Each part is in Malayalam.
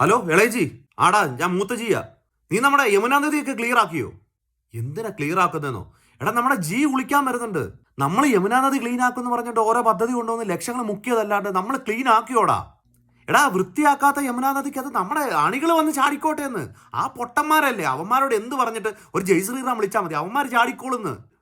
ഹലോ ഇളയജി. ആടാ ഞാൻ മൂത്തജിയാ. നീ നമ്മുടെ യമുനാ നദിയൊക്കെ ക്ലിയർ ആക്കിയോ? എന്തിനാ ക്ലിയർ ആക്കുന്നതെന്നോ എടാ നമ്മുടെ ജി വിളിക്കാൻ വരുന്നുണ്ട്. നമ്മൾ യമുനാ നദി ക്ലീൻ ആക്കുമെന്ന് പറഞ്ഞിട്ട് ഓരോ പദ്ധതി കൊണ്ടുവന്ന് ലക്ഷങ്ങൾ മുക്കിയതല്ലാണ്ട് നമ്മൾ ക്ലീൻ ആക്കിയോടാ. എടാ വൃത്തിയാക്കാത്ത യമുനാ നദിക്ക് അത് നമ്മുടെ അണികൾ വന്ന് ചാടിക്കോട്ടെ എന്ന്. ആ പൊട്ടന്മാരല്ലേ അവന്മാരോട് എന്ത് പറഞ്ഞിട്ട് ഒരു ജയ് ശ്രീറാം വിളിച്ചാൽ മതി. അവന്മാർ ചാടിക്കോളുന്ന്.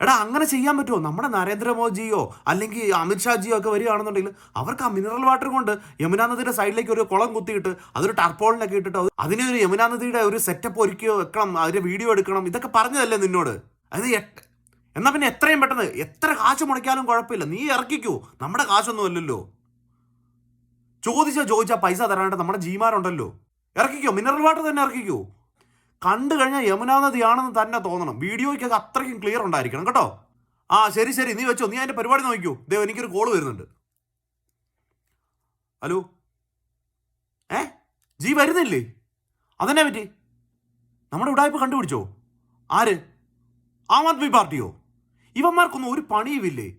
എടാ അങ്ങനെ ചെയ്യാൻ പറ്റുമോ? നമ്മുടെ നരേന്ദ്രമോദിജിയോ അല്ലെങ്കിൽ അമിത്ഷാജിയോ ഒക്കെ വരികയാണെന്നുണ്ടെങ്കിൽ അവർക്ക് ആ മിനറൽ വാട്ടർ കൊണ്ട് യമുനാ നദിയുടെ സൈഡിലേക്ക് ഒരു കുളം കുത്തിയിട്ട് അതൊരു ടർപ്പോളിനൊക്കെ ഇട്ടിട്ട് അത് അതിനെ ഒരു യമുനാ നദിയുടെ ഒരു സെറ്റപ്പ് ഒരുക്കി വെക്കണം അതിന്റെ വീഡിയോ എടുക്കണം ഇതൊക്കെ പറഞ്ഞതല്ലേ നിന്നോട്? അത് എന്നാൽ എന്നാ പിന്നെ എത്രയും പെട്ടെന്ന് എത്ര കാശ് മുടക്കിയാലും കുഴപ്പമില്ല. നീ ഇറക്കിക്കൂ. നമ്മുടെ കാശൊന്നും അല്ലല്ലോ. ചോദിച്ചാ ചോദിച്ചാ പൈസ തരാനായിട്ട് നമ്മുടെ ജീമാരുണ്ടല്ലോ. ഇറക്കിക്കോ. മിനറൽ വാട്ടർ തന്നെ ഇറക്കിക്കോ. കണ്ടു കഴിഞ്ഞാൽ യമുനാ നദിയാണെന്ന് തന്നെ തോന്നണം. വീഡിയോയ്ക്കൊക്കെ അത്രയ്ക്കും ക്ലിയർ ഉണ്ടായിരിക്കണം കേട്ടോ. ആ ശരി ശരി. നീ വെച്ചോ. നീ അതിന്റെ പരിപാടി നോക്കിക്കോ. ദേ എനിക്കൊരു കോൾ വരുന്നുണ്ട്. ഹലോ? ഏ? ജീ വരുന്നില്ലേ? അതെന്നെ പറ്റി? നമ്മുടെ ഉടായ്പ കണ്ടുപിടിച്ചോ? ആര്? ആം ആദ്മി പാർട്ടിയോ? ഇവന്മാർക്കൊന്നും ഒരു പണിയുമില്ലേ?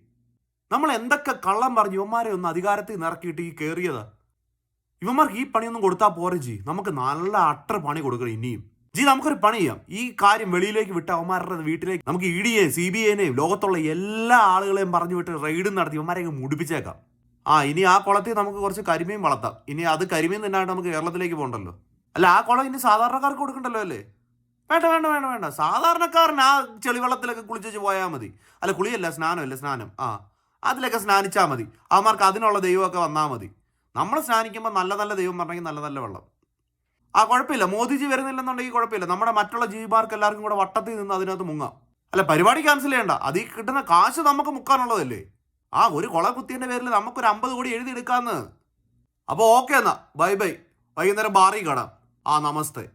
നമ്മൾ എന്തൊക്കെ കള്ളം പറഞ്ഞു ഇവന്മാരെ ഒന്ന് അധികാരത്തിൽ നിറക്കിയിട്ട് ഈ കയറിയതാ ഇവന്മാർക്ക് ഈ പണിയൊന്നും കൊടുത്താൽ പോരെ ജി. നമുക്ക് നല്ല അട്ടർ പണി കൊടുക്കണം ഇനിയും. ജി നമുക്കൊരു പണി ചെയ്യാം. ഈ കാര്യം വെളിയിലേക്ക് വിട്ട അവന്മാരുടെ വീട്ടിലേക്ക് നമുക്ക് E D A C B ഐനെയും ലോകത്തുള്ള എല്ലാ ആളുകളെയും പറഞ്ഞു വിട്ട് റെയ്ഡും നടത്തി ഇവന്മാരെ അങ്ങ് മുടിപ്പിച്ചേക്കാം. ആ ഇനി ആ കുളത്തിൽ നമുക്ക് കുറച്ച് കരിമീൻ വളർത്താം. ഇനി അത് കരിമീൻ തിന്നാണ്ട് നമുക്ക് കേരളത്തിലേക്ക് പോകണ്ടല്ലോ. അല്ല ആ കുളം ഇനി സാധാരണക്കാർക്ക് കൊടുക്കണ്ടല്ലോ അല്ലേ? വേണ്ട വേണ്ട വേണ്ട വേണ്ട. സാധാരണക്കാരൻ ആ ചെളിവെള്ളത്തിലൊക്കെ കുളിച്ചു പോയാൽ മതി. അല്ല കുളിയല്ല സ്നാനമല്ല സ്നാനം. ആ അതിലൊക്കെ സ്നാനിച്ചാൽ മതി. അവന്മാർക്ക് അതിനുള്ള ദൈവമൊക്കെ വന്നാൽ മതി. നമ്മൾ സ്നാനിക്കുമ്പോൾ നല്ല നല്ല ദൈവം പറഞ്ഞെങ്കിൽ നല്ല നല്ല വെള്ളം. ആ കുഴപ്പമില്ല. മോദിജി വരുന്നില്ലെന്നുണ്ടെങ്കിൽ കുഴപ്പമില്ല. നമ്മുടെ മറ്റുള്ള ജീവിമാർക്ക് എല്ലാവർക്കും കൂടെ വട്ടത്തിൽ നിന്ന് അതിനകത്ത് മുങ്ങാം. അല്ല പരിപാടി ക്യാൻസൽ ചെയ്യണ്ട. അതിൽ കിട്ടുന്ന കാശ് നമുക്ക് മുക്കാനുള്ളതല്ലേ? ആ ഒരു കൊള കുത്തിയതിന്റെ പേരിൽ നമുക്കൊരു അമ്പത് കോടി എഴുതി എടുക്കാന്ന് അപ്പോൾ ഓക്കെ എന്നാ. Bye bye. വൈകുന്നേരം ബാറി കാണാം. ആ നമസ്തേ.